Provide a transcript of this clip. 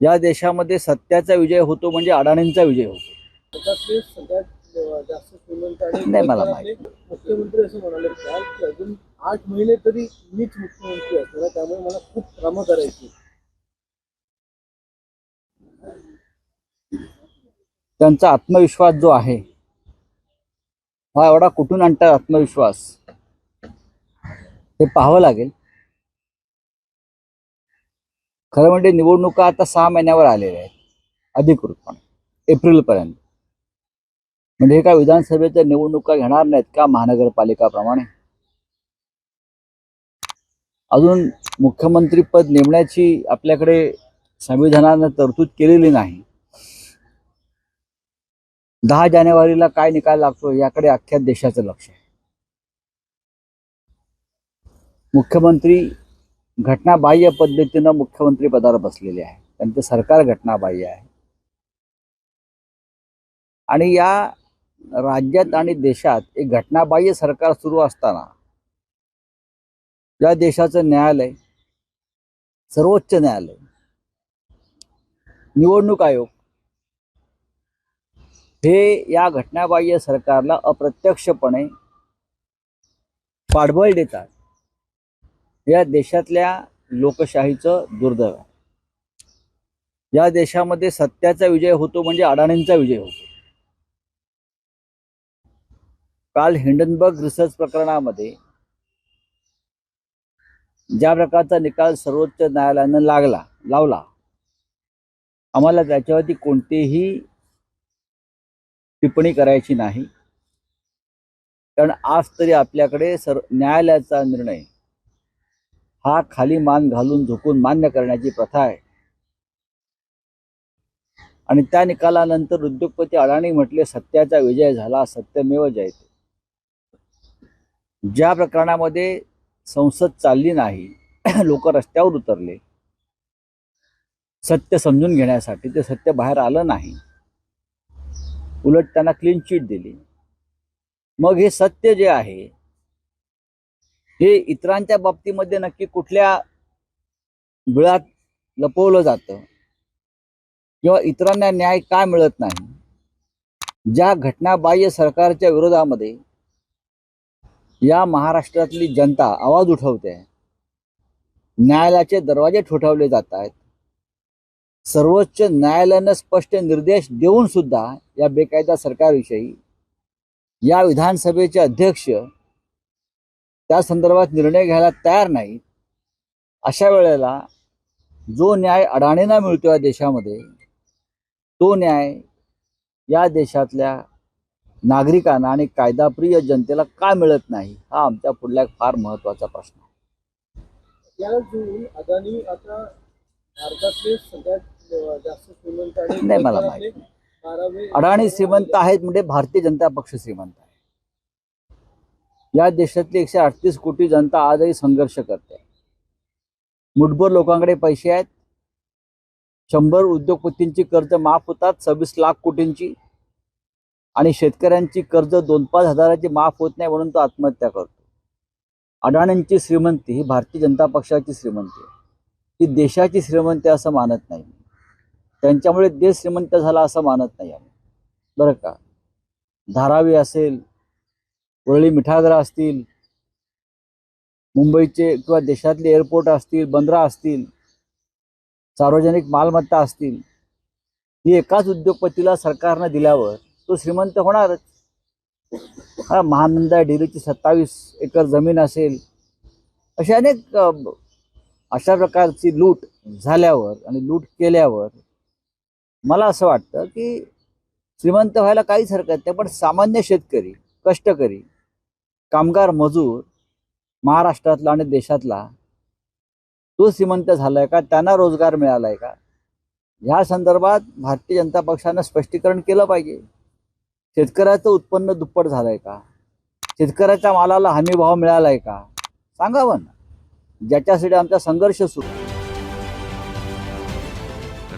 या देशामध्ये सत्याचा विजय होतो म्हणजे अडाणींचा विजय होतो. नाही मला जगातले मुख्यमंत्री असं म्हणाले अजून आठ महिने तरी मीच मुख्यमंत्री असणार त्यामुळे मला खूप कामं करायची त्यांचा आत्मविश्वास जो आहे हा एवढा कुठून आणतात आत्मविश्वास? हे पाहावं लागेल. खरं म्हणजे निवडणुका आता सहा महिन्यावर आलेल्या आहेत अधिकृतपणे. एप्रिलपर्यंत. म्हणजे हे काय विधानसभेच्या निवडणुका घेणार नाहीत का महानगरपालिकाप्रमाणे? अजून मुख्यमंत्री पद नेमण्याची आपल्याकडे संविधानानं तरतूद केलेली नाही. दहा जानेवारीला काय निकाल लागतो याकडे अख्ख्या देशाचं लक्ष आहे. मुख्यमंत्री घटनाबाह्य पद्धतीनं मुख्यमंत्री पदावर बसलेले आहे. त्यांचं सरकार घटनाबाह्य आहे. आणि या राज्यात आणि देशात एक घटनाबाह्य सरकार सुरू असताना या देशाचं न्यायालय सर्वोच्च न्यायालय निवडणूक आयोग हे या घटनाबाह्य सरकारला अप्रत्यक्षपणे पाठबळ देतात. या देशातल्या लोकशाहीचं दुर्दैव आहे. या देशामध्ये सत्याचा विजय होतो म्हणजे अडाणींचा विजय होतो. काल हिंडनबर्ग रिसर्च प्रकरणामध्ये ज्या प्रकारचा निकाल सर्वोच्च न्यायालयानं लागला लावला आम्हाला त्याच्यावरती कोणतीही टिप्पणी करायची नाही. कारण आज तरी आपल्याकडे सर न्यायालयाचा निर्णय हा खाली मान घालून झोकून मान्य करण्याची प्रथा आहे. आणि त्या निकालानंतर उद्योगपती अडाणी म्हटले सत्याचा विजय झाला सत्यमेव जयते ज्या प्रकरणामध्ये संसद चालली नाही लोक रस्त्यावर उतरले. सत्य समजून घेण्यासाठी ते सत्य बाहेर आलं नाही. उलट त्यांना क्लीन चिट दिली. मग हे सत्य जे आहे हे इतरांच्या बाबतीमध्ये नक्की कुठल्या बिळात लपवलं जातं? किंवा इतरांना न्याय काय मिळत नाही? ज्या घटनाबाह्य सरकारच्या विरोधामध्ये या महाराष्ट्रातली जनता आवाज उठवते न्यायालयाचे दरवाजे ठोठावले जात आहेत सर्वोच्च न्यायालयानं स्पष्ट निर्देश देऊन सुद्धा या बेकायदा सरकारविषयी या विधानसभेचे अध्यक्ष त्या संदर्भात निर्णय घ्यायला तयार नाहीत अशा वेळेला जो न्याय अडाणींना मिळतो या देशामध्ये तो न्याय या देशातल्या नागरिकांना आणि कायदाप्रिय जनतेला का मिळत नाही हा आमच्या पुढला एक फार महत्त्वाचा प्रश्न आहे. अदानी आता नाही मला माहिती. अडाणी श्रीमंत आहेत म्हणजे भारतीय जनता पक्ष श्रीमंत आहे. या देशातली एकशे अडतीस कोटी जनता आजही संघर्ष करते. मुठभर लोकांकडे पैसे आहेत. शंभर उद्योगपतींची कर्ज माफ होतात सव्वीस लाख कोटींची. आणि शेतकऱ्यांची कर्ज दोन पाच हजाराची माफ होत नाही म्हणून तो आत्महत्या करतो. अडाणींची श्रीमंती ही भारतीय जनता पक्षाची श्रीमंती आहे. देशाची श्रीमंती असं मानत नाही त्यांच्यामुळे देश श्रीमंत झाला असं मानत नाही आम्ही. बरं का? धारावी असेल वरळी मिठागरा असतील मुंबईचे किंवा देशातले एअरपोर्ट असतील बंदरा असतील सार्वजनिक मालमत्ता असतील ही एकाच उद्योगपतीला सरकारनं दिल्यावर तो श्रीमंत होणारच. हा महानंदा डेअरीची सत्तावीस एकर जमीन असेल अशा अनेक अशा प्रकारची लूट झाल्यावर आणि लूट केल्यावर मला असं वाटतं की श्रीमंत व्हायला काहीच हरकत नाही पण सामान्य शेतकरी कष्टकरी कामगार मजूर महाराष्ट्रातला आणि देशातला तो श्रीमंत झालाय का? त्यांना रोजगार मिळालाय का? ह्या संदर्भात भारतीय जनता पक्षानं स्पष्टीकरण केलं पाहिजे. शेतकऱ्याचं उत्पन्न दुप्पट झालंय का? शेतकऱ्याच्या मालाला हमीभाव मिळालाय का? सांगावं ना. ज्याच्यासाठी आमचा संघर्ष सुरू.